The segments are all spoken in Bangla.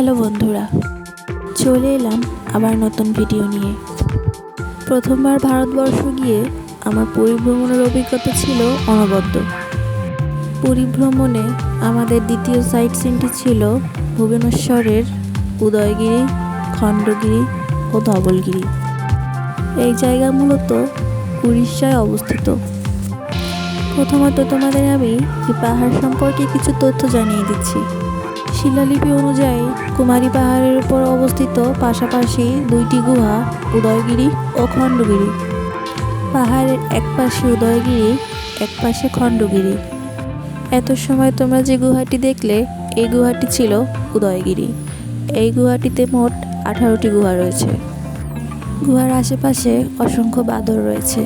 হ্যালো বন্ধুরা, চলে এলাম আবার নতুন ভিডিও নিয়ে। প্রথমবার ভারতবর্ষ গিয়ে আমার পরিভ্রমণের অভিজ্ঞতা ছিল অনবদ্য। পরিভ্রমণে আমাদের দ্বিতীয় সাইট সিনটি ছিল ভুবনেশ্বরের উদয়গিরি, খণ্ডগিরি ও ধবলগিরি। এই জায়গা মূলত উড়িষ্যায় অবস্থিত। প্রথমত তোমাদের আমি এই পাহাড় সম্পর্কে কিছু তথ্য জানিয়ে দিচ্ছি। শিলালিপি অনুযায়ী কুমারী পাহাড়ের উপর অবস্থিত পাশাপাশি দুইটি গুহা, উদয়গিরি ও খণ্ডগিরি। পাহাড়ের এক পাশে উদয়গিরি এক পাশে খণ্ডগিরি। এত সময় তোমরা যে গুহাটি দেখলে, এই গুহাটি ছিল উদয়গিরি। এই গুহাটিতে মোট আঠারোটি গুহা রয়েছে। গুহার আশেপাশে অসংখ্য বাদর রয়েছে।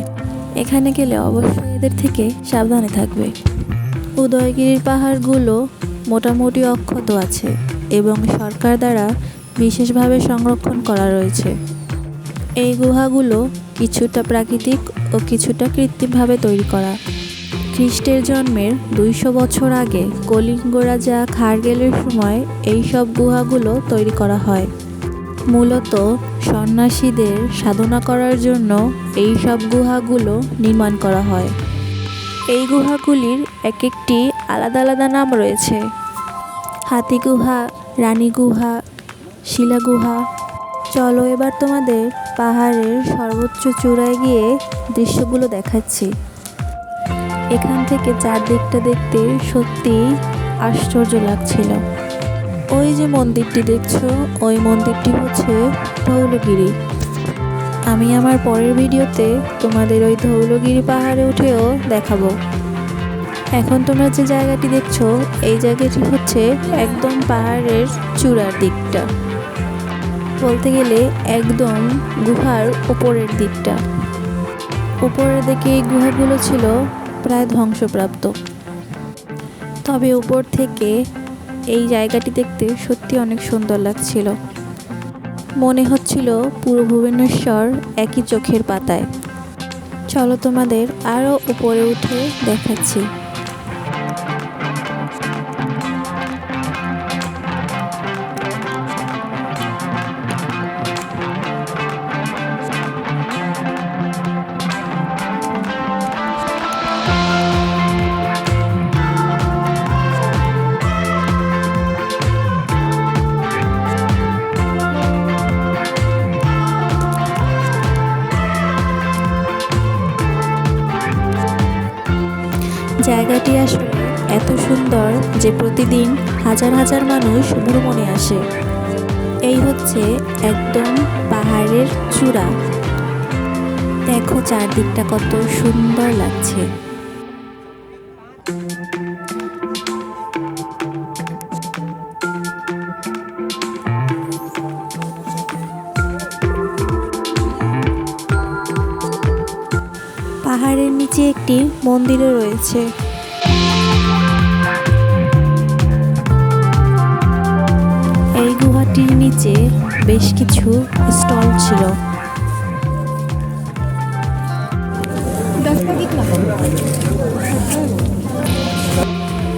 এখানে গেলে অবশ্যই এদের থেকে সাবধানে থাকবে। উদয়গিরির পাহাড়গুলো মোটামুটি অক্ষত আছে এবং সরকার দ্বারা বিশেষভাবে সংরক্ষণ করা রয়েছে। এই গুহাগুলো কিছুটা প্রাকৃতিক ও কিছুটা কৃত্রিমভাবে তৈরি করা। খ্রিস্টের জন্মের দুইশো বছর আগে কলিঙ্গ রাজা খারগেলের সময় এই সব গুহাগুলো তৈরি করা হয়। মূলত সন্ন্যাসীদের সাধনা করার জন্য এই সব গুহাগুলো নির্মাণ করা হয়। এই গুহাগুলির এক একটি আলাদা আলাদা নাম রয়েছে। হাতি গুহা, রানী গুহা, শিলা গুহা। চলো এবার তোমাদের পাহাড়ের সর্বোচ্চ চূড়ায় গিয়ে দৃশ্যগুলো দেখাচ্ছি। এখান থেকে চারদিকটা দেখতে সত্যি আশ্চর্য লাগছিল। ওই যে মন্দিরটি দেখছ, ওই মন্দিরটি হচ্ছে ধৌলগিরি। আমি আমার পরের ভিডিওতে তোমাদের ওই ধৌলগিরি পাহাড়ে উঠেও দেখাবো। এখন তোমরা যে জায়গাটি দেখছ, এই জায়গাটি হচ্ছে একদম পাহাড়ের চূড়ার দিকটা। বলতে গেলে একদম গুহার উপরের দিকটা। উপরের দিকে এই গুহাগুলো ছিল প্রায় ধ্বংসপ্রাপ্ত। তবে উপর থেকে এই জায়গাটি দেখতে সত্যি অনেক সুন্দর লাগছিল। মনে হচ্ছিল পুরো ভুবনেশ্বর একই চোখের পাতায়। চলো তোমাদের আরও উপরে উঠে দেখাচ্ছি। জায়গাটি আসলে এত সুন্দর যে প্রতিদিন হাজার হাজার মানুষ ভ্রমণে আসে। এই হচ্ছে একদম পাহাড়ের চূড়া। দেখো চারদিকটা কত সুন্দর লাগছে। নিচে একটি মন্দিরও রয়েছে। এই গুহাটির নিচে বেশ কিছু স্টল ছিল।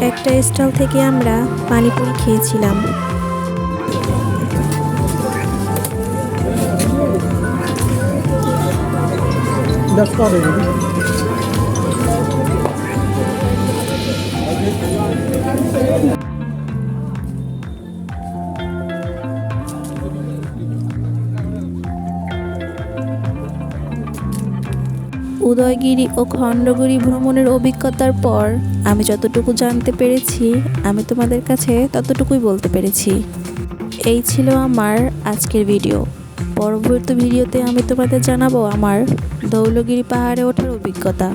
একটা স্টল থেকে আমরা পানিপুরি খেয়েছিলাম। That's not it. উদয়গিরি ও খণ্ডগিরি ভ্রমণের অভিজ্ঞতার পর আমি যতটুকু জানতে পেরেছি, আমি তোমাদের কাছে ততটুকুই বলতে পেরেছি। এই ছিল আমার আজকের ভিডিও। পরবর্তী ভিডিওতে আমি তোমাদের জানাব আমার ধৌলগিরি পাহাড়ে ওঠার অভিজ্ঞতা।